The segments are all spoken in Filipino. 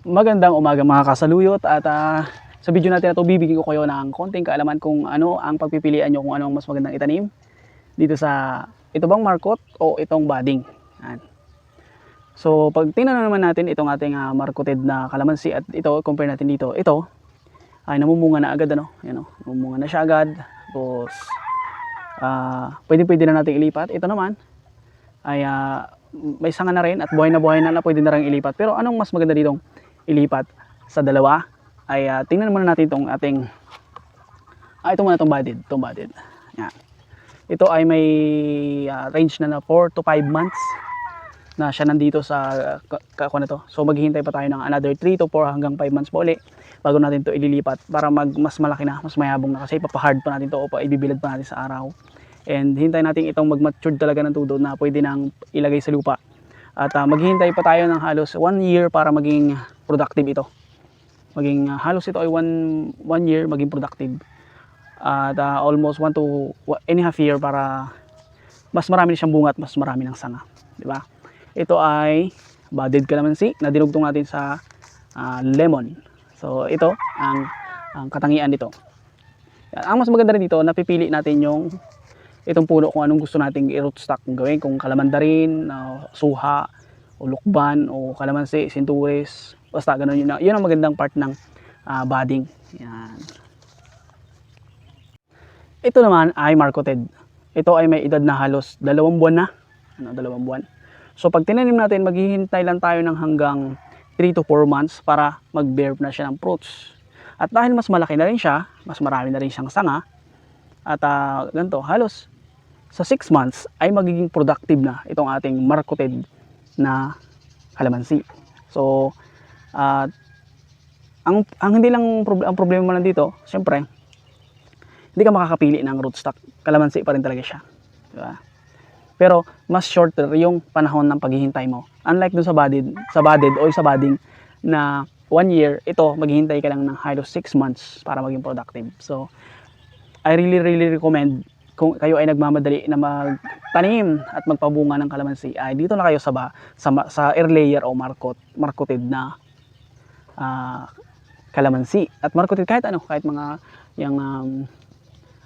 Magandang umaga mga kasaluyot at ah, sa video natin na ito bibigyan ko kayo ng konting kaalaman kung ano ang pagpipilian nyo kung ano ang mas magandang itanim dito sa ito bang markot o itong budding. So pag tingnan na naman natin itong ating ah, markoted na kalamansi at ito compare natin dito. Ito ay namumunga na agad ano. Yan, oh, namumunga na siya agad. Tapos ah pwede pwede na natin ilipat. Ito naman ay ah, may sanga na rin at buhay na buhay na na pwede na rin ilipat. Pero anong mas maganda ditong ilipat sa dalawa ay ah, tingnan muna natin itong ating ah ito muna itong budded, itong budded. Yan. Ito ay may ah, range na na 4 to 5 months na siya nandito sa ka- ka- ano to. So maghihintay pa tayo ng another 3 to 4 hanggang 5 months pa uli bago natin to ililipat para mag mas malaki na, mas mayabong na kasi ipapahard pa natin to o pa ibibilad pa natin sa araw. And hintay natin itong mag-mature talaga ng todo na pwede nang ilagay sa lupa. At ah, maghihintay pa tayo ng halos 1 year para maging productive ito. Maging ah, halos ito ay 1 1 year maging productive. At ah, almost 1 to 1 and a half year para mas marami siyang bunga at mas marami ng sanga, di ba? Ito ay budded calamansi na dinugtong natin sa ah, lemon. So ito ang ang katangian nito. Ang mas maganda rin dito, napipili natin yung itong puno kung anong gusto nating i-rootstock kung gawin. Kung kalamandarin, uh, suha, o lukban, o kalamansi, sinturis. Basta ganun yun. Yun ang magandang part ng ah, budding. Yan. Ito naman ay marketed. Ito ay may edad na halos dalawang buwan na. Ano, dalawang buwan. So pag tinanim natin, maghihintay lang tayo ng hanggang 3 to 4 months para mag-bear na siya ng fruits. At dahil mas malaki na rin siya, mas marami na rin siyang sanga, at ah, ganito, halos sa 6 months ay magiging productive na itong ating marketed na kalamansi. So, ah, ang, ang hindi lang ang problema lang dito, syempre, hindi ka makakapili ng rootstock. Kalamansi pa rin talaga siya. Di ba? Pero mas shorter yung panahon ng paghihintay mo. Unlike dun sa budded, sa budded o sa budding na one year, ito maghihintay ka lang ng halos 6 months para maging productive. So, I really really recommend kung kayo ay nagmamadali na magtanim at magpabunga ng kalamansi ay dito na kayo sa ba, sa, sa air layer o markot markoted na ah, kalamansi at markoted kahit ano kahit mga yung um,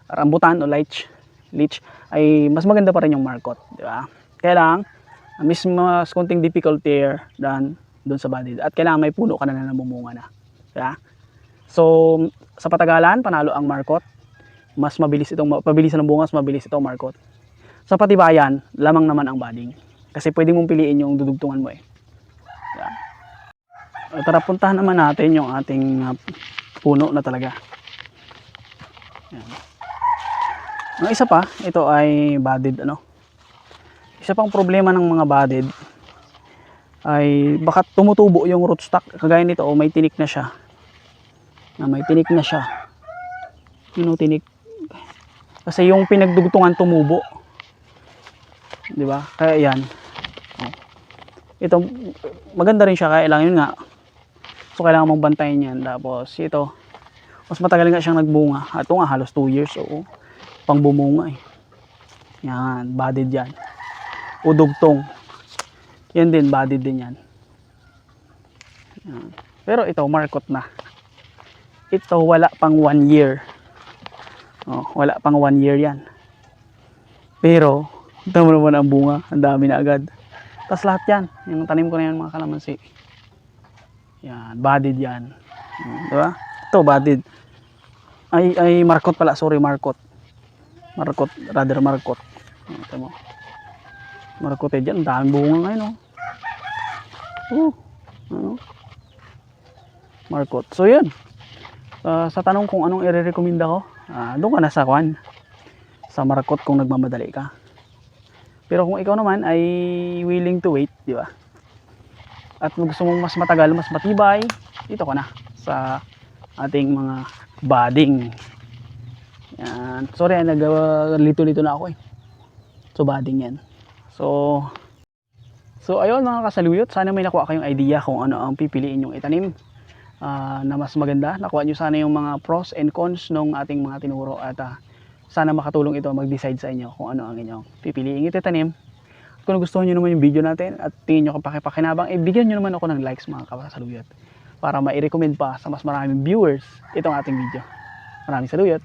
rambutan o leech leech ay mas maganda pa rin yung markot di ba kaya lang mas mas konting difficulty than doon sa budded at kailangan may puno ka na na namumunga na di ba so sa patagalan panalo ang markot mas mabilis itong mabilis ng bunga, mas mabilis itong markot. Sa patibayan, lamang naman ang budding. Kasi pwede mong piliin yung dudugtungan mo eh. Tara, puntahan naman natin yung ating ah, puno na talaga. Yan. Ang isa pa, ito ay budded ano. Isa pang problema ng mga budded ay baka tumutubo yung rootstock. Kagaya nito, oh, may tinik na siya. Na may tinik na siya. Yun tinik. Kasi yung pinagdugtungan tumubo. 'Di ba? Kaya 'yan. Oh. Ito maganda rin siya kaya lang yun nga. So kailangan mong bantayan 'yan. Tapos ito mas matagal nga siyang nagbunga. Ito nga halos 2 years oo. Pang bumunga eh. Yan, budded 'yan. Udugtong. Yan din, budded din 'yan. Yan. Pero ito markot na. Ito wala pang 1 year. Oh, wala pang one year yan. Pero, mo naman ang bunga. Ang dami na agad. Tapos lahat yan. Yung tanim ko na yan mga kalamansi. Yan. Budded yan. Hmm, di ba? Ito, budded. Ay, ay, markot pala. Sorry, markot. Markot. Rather, markot. Hmm, Ito mo. Markot eh dyan. Daming bunga ngayon, oh. Oh. Ano? Markot. So, yan. Ah, sa tanong kung anong i-recommenda ko, ah, doon ka na sa kwan. Sa Marcot kung nagmamadali ka. Pero kung ikaw naman ay willing to wait, di ba? At gusto mong mas matagal, mas matibay, dito ka na sa ating mga budding. Yan. Sorry, nag-lito-lito na ako eh. So, budding yan. So, so ayun mga kasaluyot, sana may nakuha kayong idea kung ano ang pipiliin yung itanim ah, na mas maganda. Nakuha nyo sana yung mga pros and cons ng ating mga tinuro at ah, sana makatulong ito mag-decide sa inyo kung ano ang inyong pipiliin itatanim. Kung gusto nyo naman yung video natin at tingin nyo kapakipakinabang, eh bigyan nyo naman ako ng likes mga kapasaluyot. para ma-recommend pa sa mas maraming viewers itong ating video. Maraming saluyot.